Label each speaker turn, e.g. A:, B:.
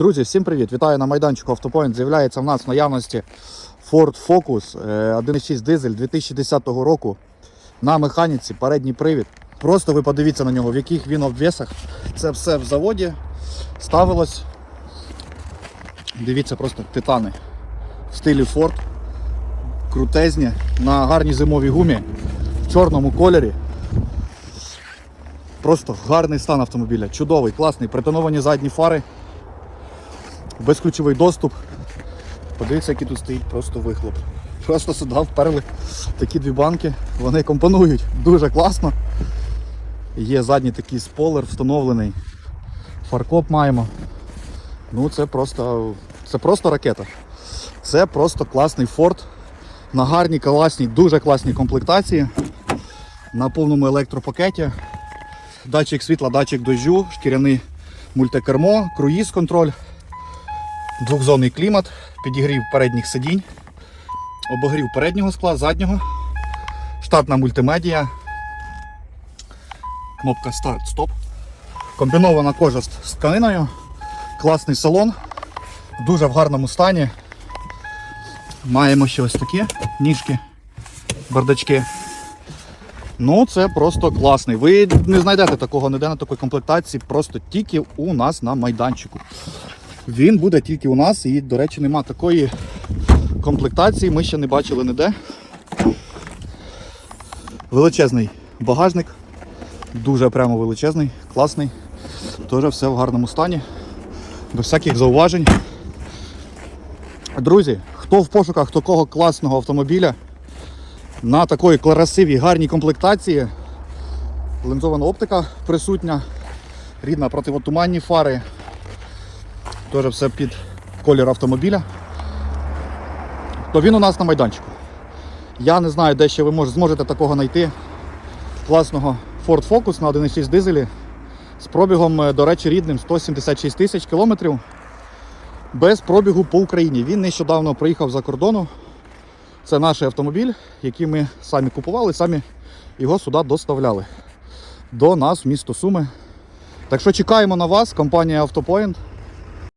A: Друзі, всім привіт! Вітаю на майданчику Автопоінт. З'являється в нас в наявності Ford Focus е, 1.6 дизель 2010 року на механіці, передній привід. Просто ви подивіться на нього, в яких він обвесах. Це все в заводі ставилось. Дивіться, просто титани в стилі Ford. Крутезні, на гарній зимовій гумі, в чорному кольорі. Просто гарний стан автомобіля, чудовий, класний, притоновані задні фари безключовий доступ. Подивіться, який тут стоїть просто вихлоп. Просто сюди вперли такі дві банки, вони компонують дуже класно. Є задній такий спойлер встановлений. Фаркоп маємо. Ну це просто, це просто ракета. Це просто класний Ford на гарній, класній, дуже класній комплектації. На повному електропакеті. Датчик світла, датчик дощу, шкіряний мультикермо, круїз контроль. Двохзонний клімат, підігрів передніх сидінь, обогрів переднього скла, заднього, штатна мультимедія, кнопка старт-стоп, комбінована кожа з тканиною, класний салон, дуже в гарному стані. Маємо ще ось такі ніжки, бардачки. Ну, це просто класний. Ви не знайдете такого ніде на такій комплектації, просто тільки у нас на майданчику. Він буде тільки у нас і, до речі, нема такої комплектації, ми ще не бачили ніде. Величезний багажник, дуже прямо величезний, класний. Теж все в гарному стані, без всяких зауважень. Друзі, хто в пошуках такого класного автомобіля на такої красивій, гарній комплектації, линзована оптика присутня, рідна противотуманні фари. Теж все під колір автомобіля. То він у нас на майданчику. Я не знаю, де ще ви мож- зможете такого знайти класного Ford Focus на 1.6 дизелі з пробігом, е, до речі, рідним 176 тисяч кілометрів без пробігу по Україні. Він нещодавно приїхав за кордону. Це наш автомобіль, який ми самі купували, самі його сюди доставляли до нас в місто Суми. Так що чекаємо на вас, компанія Автопоінт.